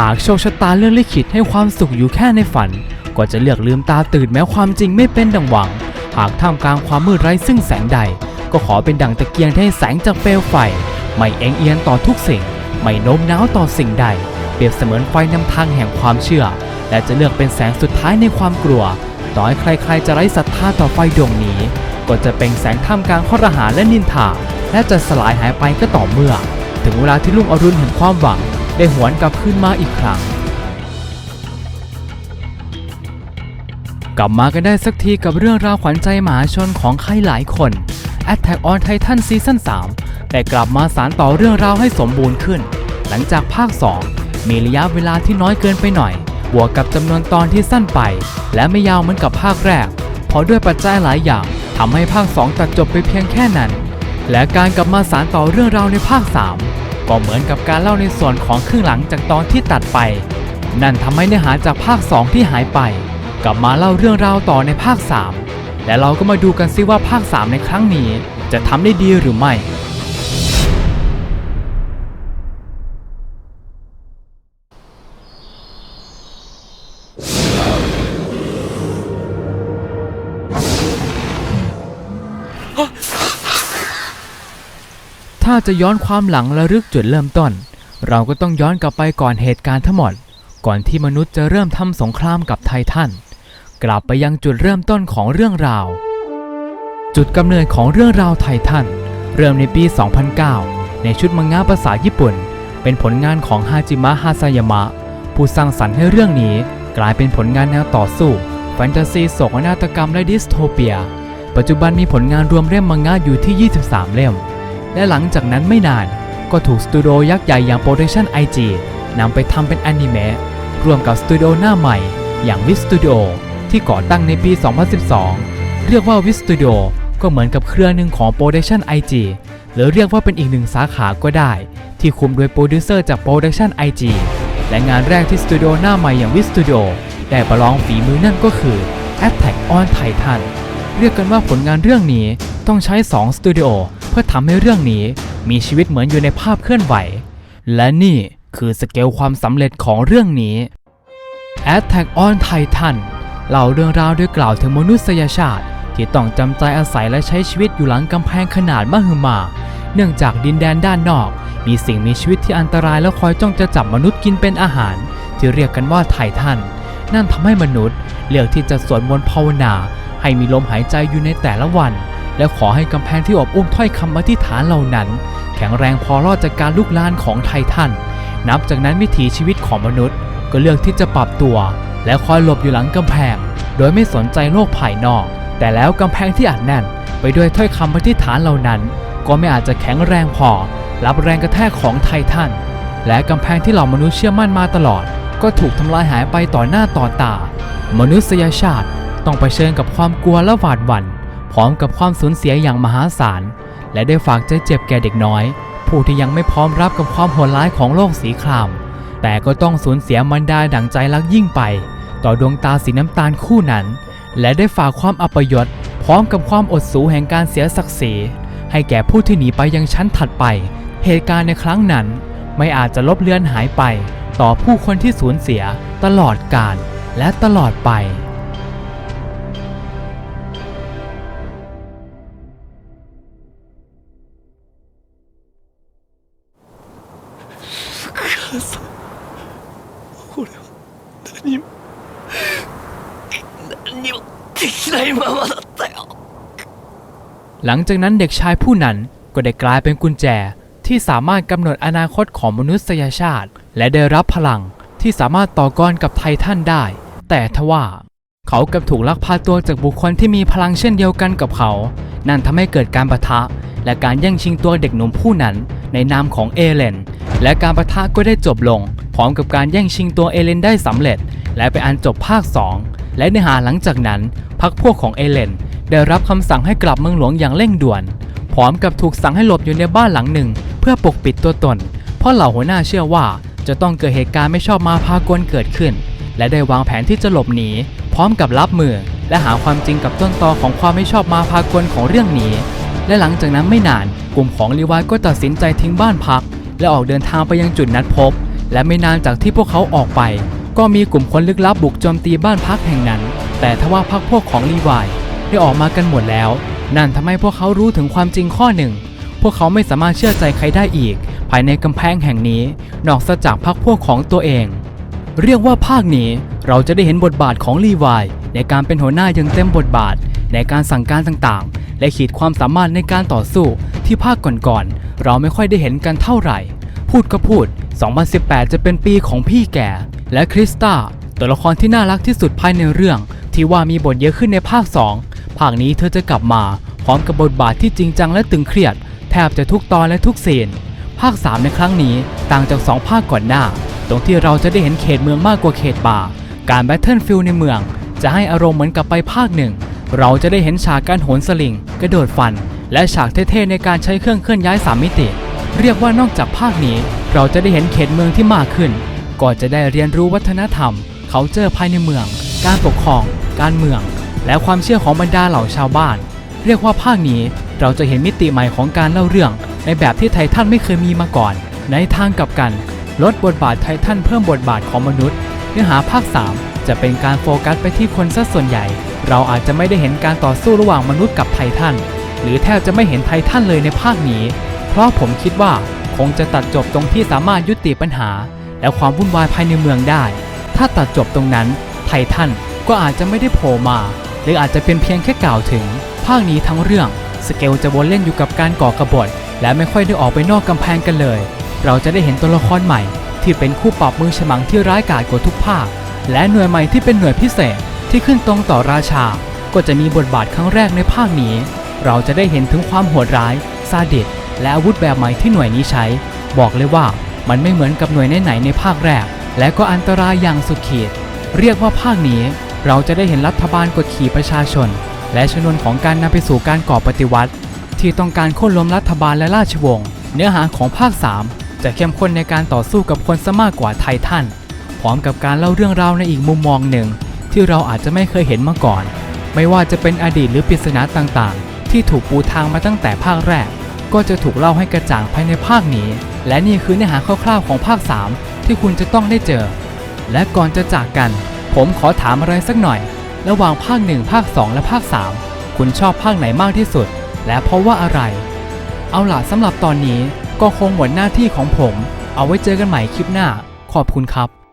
หากโชคชะตาเรื่องลิขิตให้ความสุขอยู่แค่ในฝัน ก็จะเลือกลืมตาตื่นแม้ความจริงไม่เป็นดังหวัง หากท่ามกลางความมืดไร้ซึ่งแสงใด ก็ขอเป็นดั่งตะเกียงที่ให้แสงจากเปลวไฟ ไม่เอ็งเอียงต่อทุกสิ่ง ไม่โน้มน้าวต่อสิ่งใด เปรียบเสมือนไฟนำทางแห่งความเชื่อ และจะเลือกเป็นแสงสุดท้ายในความกลัว ต่อให้ใครๆ จะไร้ศรัทธาต่อไฟดวงนี้ ก็จะเป็นแสงท่ามกลางข้อรหาและนินทาและจะสลายหายไปก็ต่อเมื่อ ถึงเวลาที่รุ่งอรุณแห่งความหวัง ได้หวนกลับคืนมาอีกครั้ง กลับมากันได้สักทีกับเรื่องราวขวัญใจมหาชนของใครหลายคน Attack on Titan ซีซั่น3แต่กลับมาสารต่อเรื่องราวให้สมบูรณ์ขึ้น หลังจากภาค 2 มีระยะเวลาที่น้อยเกินไปหน่อย บวกกับจำนวนตอนที่สั้นไป และไม่ยาวเหมือนกับภาคแรก เพราะด้วยปัจจัยหลายอย่างทำให้ภาค 2 ตัดจบไปเพียงแค่นั้น และการกลับมาสารต่อเรื่องราวในภาค 3 ก็เหมือนกับการเล่าในส่วนของครึ่งหลังจากตอนที่ตัดไป นั่นทำให้เนื้อหาจากภาค 2 ที่หายไป กลับมาเล่าเรื่องราวต่อในภาค 3 และเราก็มาดูกันซิว่าภาค 3 ในครั้งนี้ จะทำได้ดีหรือไม่าจะย้อนความหลังระลึกจุดเริ่มต้น เราก็ต้องย้อนกลับไปก่อนเหตุการณ์ทั้งหมด ก่อนที่มนุษย์จะเริ่มทำสงครามกับไททัน กลับไปยังจุดเริ่มต้นของเรื่องราว จุดกำเนิดของเรื่องราวไททัน เริ่มในปี 2009 ในชุดมังงะภาษาญี่ปุ่น เป็นผลงานของฮาจิมะฮาซายามะ ผู้สร้างสรรค์ให้เรื่องนี้กลายเป็นผลงานแนวต่อสู้แฟนตาซีโศกนาฏกรรมและดิสโทเปีย ปัจจุบันมีผลงานรวมเล่มมังงะอยู่ที่ 23 เล่ม และหลังจากนั้นไม่นาน ก็ถูกสตูดิโอยักษ์ใหญ่อย่าง Production IG นำไปทำเป็นอนิเมะร่วมกับสตูดิโอหน้าใหม่อย่างวิสตูดิโอที่ก่อตั้งในปี 2012 เรียกว่าวิสตูดิโอก็เหมือนกับเครือหนึ่งของ Production IG หรือเรียกว่าเป็นอีกหนึ่งสาขาก็ได้ ที่คุมโดยโปรดิวเซอร์จาก Production IG และงานแรกที่สตูดิโอหน้าใหม่อย่างวิสตูดิโอได้ประลองฝีมือนั่นก็คือ Attack on Titan เรียกกันว่าผลงานเรื่องนี้ต้องใช้ 2 สตูดิโอ พื่อทำให้เรื่องนี้มีชีวิตเหมือนอยู่ในภาพเคลื่อนไหว และนี่คือสเกลความสำเร็จของเรื่องนี้ Attack on Titan เล่าเรื่องราวด้วยกล่าวถึงมนุษยชาติ ที่ต้องจำใจอาศัยและใช้ชีวิตอยู่หลังกำแพงขนาดมหึมา เนื่องจากดินแดนด้านนอก มีสิ่งมีชีวิตที่อันตรายและคอยจ้องจะจับมนุษย์กินเป็นอาหาร ที่เรียกกันว่าไททันนั่นทำให้มนุษย์เลือกที่จะสวดมนต์ภาวนา ให้มีลมหายใจอยู่ในแต่ละวัน และขอให้กำแพงที่อบอุ้มถ้อยคำอธิษฐานเหล่านั้น แข็งแรงพอรอดจากการลุกลานของไททัน นับจากนั้นวิถีชีวิตของมนุษย์ ก็เลือกที่จะปรับตัว และคอยหลบอยู่หลังกำแพง โดยไม่สนใจโลกภายนอก แต่แล้วกำแพงที่อัดแน่น ไปด้วยถ้อยคำอธิษฐานเหล่านั้น ก็ไม่อาจจะแข็งแรงพอ รับแรงกระแทกของไททัน และกำแพงที่เหล่ามนุษย์เชื่อมั่นมาตลอด ก็ถูกทำลายหายไปต่อหน้าต่อตา มนุษยชาติต้องเผชิญกับความกลัวและหวาดหวั่น พร้อมกับความสูญเสียอย่างมหาศาล และได้ฝากใจเจ็บแก่เด็กน้อย ผู้ที่ยังไม่พร้อมรับกับความโหดร้ายของโลกสีคราม แต่ก็ต้องสูญเสียมันดาดั่งใจรักยิ่งไป ต่อดวงตาสีน้ำตาลคู่นั้น และได้ฝากความอัปยศ พร้อมกับความอดสูแห่งการเสียศักดิ์ศรีให้แก่ผู้ที่หนีไปยังชั้นถัดไป เหตุการณ์ในครั้งนั้น ไม่อาจจะลบเลือนหายไป ต่อผู้คนที่สูญเสีย ตลอดกาลและตลอดไป です俺は何も何にもできないままだったよหลังจากนั้นเด็กชายผู้นั้นก็ได้กลายเป็นกุญแจที่สามารถกำหนดอนาคตของมนุษยชาติ และได้รับพลังที่สามารถต่อกรกับไททันได้ แต่ทว่าเขากับถูกลักพาตัวจากบุคคลที่มีพลังเช่นเดียวกันกับเขา นั่นทำให้เกิดการประทะ และการแย่งชิงตัวเด็กหนุ่มผู้นั้นในนามของเอเลน และการประทะก็ได้จบลง พร้อมกับการแย่งชิงตัวเอเลนได้สำเร็จ และเป็นอันจบภาค 2 และเนื้อหาหลังจากนั้นพักพวกของเอเลน ได้รับคำสั่งให้กลับเมืองหลวงอย่างเร่งด่วน พร้อมกับถูกสั่งให้หลบอยู่ในบ้านหลังหนึ่ง เพื่อปกปิดตัวตน เพราะเหล่าหัวหน้าเชื่อว่าจะต้องเกิดเหตุการณ์ไม่ชอบมาพากลเกิดขึ้น และได้วางแผนที่จะหลบหนีพร้อมกับรับมือ และหาความจริงกับต้นตอของความไม่ชอบมาพากลของเรื่องนี้ และหลังจากนั้นไม่นานกลุ่มของลีวายก็ตัดสินใจทิ้งบ้านพัก และออกเดินทางไปยังจุดนัดพบ และไม่นานจากที่พวกเขาออกไป ก็มีกลุ่มคนลึกลับบุกโจมตีบ้านพักแห่งนั้น แต่ทว่าพักพวกของลีวายได้ออกมากันหมดแล้ว นั่นทำให้พวกเขารู้ถึงความจริงข้อหนึ่ง พวกเขาไม่สามารถเชื่อใจใครได้อีก ภายในกำแพงแห่งนี้ นอกจากพักพวกของตัวเอง เรียกว่าภาคนี้เราจะได้เห็นบทบาทของลีวาย ในการเป็นหัวหน้าอย่างเต็มบทบาท ในการสั่งการต่างๆ และขีดความสามารถในการต่อสู้ที่ภาคก่อนๆเราไม่ค่อยได้เห็นกันเท่าไหร่ พูดก็พูด 2018 จะเป็นปีของพี่แก่ และคริสตาตัวละครที่น่ารักที่สุดภายในเรื่อง ที่ว่ามีบทเยอะขึ้นในภาค 2 ภาคนี้เธอจะกลับมา พร้อมกับบทบาทที่จริงจังและตึงเครียด แทบจะทุกตอนและทุกซีนภาค 3 ในครั้งนี้ต่างจาก 2 ภาคก่อนหน้า ตรงที่เราจะได้เห็นเขตเมืองมากกว่าเขตป่า การแบทเทิลฟิลในเมือง จะให้อารมณ์เหมือนกับไปภาคหนึ่ง เราจะได้เห็นฉากการโหนสลิง กระโดดฟัน และฉากเท่ๆในการใช้เครื่องเคลื่อนย้ายสามมิติ เรียกว่านอกจากภาคนี้ เราจะได้เห็นเขตเมืองที่มากขึ้น ก็จะได้เรียนรู้วัฒนธรรม เขาเจอภายในเมือง การปกครอง การเมือง และความเชื่อของบรรดาเหล่าชาวบ้าน เรียกว่าภาคนี้เราจะเห็นมิติใหม่ของการเล่าเรื่อง ในแบบที่ไททันไม่เคยมีมาก่อน ในทางกลับกัน ลดบทบาทไททันเพิ่มบทบาทของมนุษย์ เนื้อหาภาค 3 จะเป็นการโฟกัสไปที่คนซะส่วนใหญ่ เราอาจจะไม่ได้เห็นการต่อสู้ระหว่างมนุษย์กับไททัน หรือแทบจะไม่เห็นไททันเลยในภาคนี้ เพราะผมคิดว่าคงจะตัดจบตรงที่สามารถยุติปัญหา และความวุ่นวายภายในเมืองได้ ถ้าตัดจบตรงนั้น ไททันก็อาจจะไม่ได้โผล่มา หรืออาจจะเป็นเพียงแค่กล่าวถึง ภาคนี้ทั้งเรื่อง สเกลจะวนเล่นอยู่กับการก่อกระบฏ และไม่ค่อยได้ออกไปนอกกำแพงกันเลย เราจะได้เห็นตัวละครใหม่ ที่เป็นคู่ปรับมือฉมังที่ร้ายกาจกว่าทุกภาค และหน่วยใหม่ที่เป็นหน่วยพิเศษที่ขึ้นตรงต่อราชา ก็จะมีบทบาทครั้งแรกในภาคนี้ เราจะได้เห็นถึงความโหดร้ายซาดิสและอาวุธแบบใหม่ที่หน่วยนี้ใช้ บอกเลยว่ามันไม่เหมือนกับหน่วยไหนในภาคแรก และก็อันตรายอย่างสุดขีด เรียกว่าภาคนี้ เราจะได้เห็นรัฐบาลกดขี่ประชาชน และชนวนของการนำไปสู่การก่อปฏิวัติ ที่ต้องการโค่นล้มรัฐบาลและราชวงศ์เนื้อหาของภาค 3 จะเข้มข้นในการต่อสู้กับคนซะมากกว่าไททัน ร้อมกับการเล่าเรื่องราวในอีกมุมมองหนึ่ง ที่เราอาจจะไม่เคยเห็นมาก่อน ไม่ว่าจะเป็นอดีตหรือปริศนาต่างๆ ที่ถูกปูทางมาตั้งแต่ภาคแรก ก็จะถูกเล่าให้กระจ่างภายในภาคนี้ และนี่คือเนื้อหาคร่าวๆของภาค 3 ที่คุณจะต้องได้เจอ และก่อนจะจากกัน ผมขอถามอะไรสักหน่อย ระหว่างภาค 1 ภาค 2 และภาค 3 คุณชอบภาคไหนมากที่สุด และเพราะว่าอะไร เอาล่ะสำหรับตอนนี้ก็คงหมดหน้าที่ของผม เอาไว้เจอกันใหม่คลิปหน้า ขอบคุณครับ